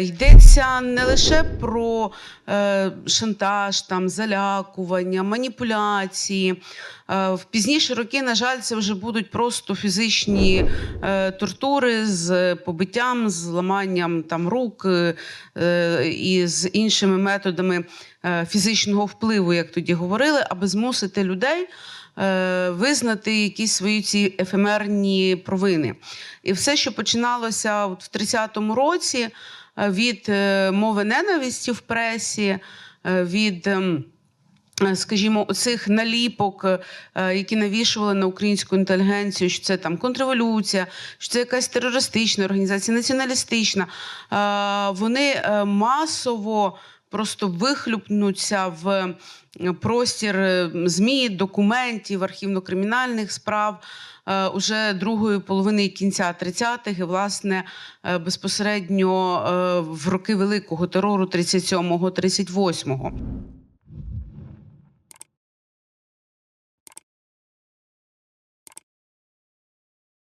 Йдеться не лише про е, шантаж, там, залякування, маніпуляції. Е, В пізніші роки, на жаль, це вже будуть просто фізичні е, тортури з побиттям, з ламанням там, рук і з іншими методами фізичного впливу, як тоді говорили, аби змусити людей е, визнати якісь свої ці ефемерні провини. І все, що починалося от в 30-му році е, від е, мови ненависті в пресі, е, від. ем, е, Скажімо, оцих наліпок, е, які навішували на українську інтелігенцію, що це там контрреволюція, що це якась терористична організація, націоналістична. е, Вони е, масово просто вихлюпнуться в е, простір е, ЗМІ, документів, архівно-кримінальних справ е, уже другої половини кінця 30-х і, власне, безпосередньо в роки великого терору 37-38-го.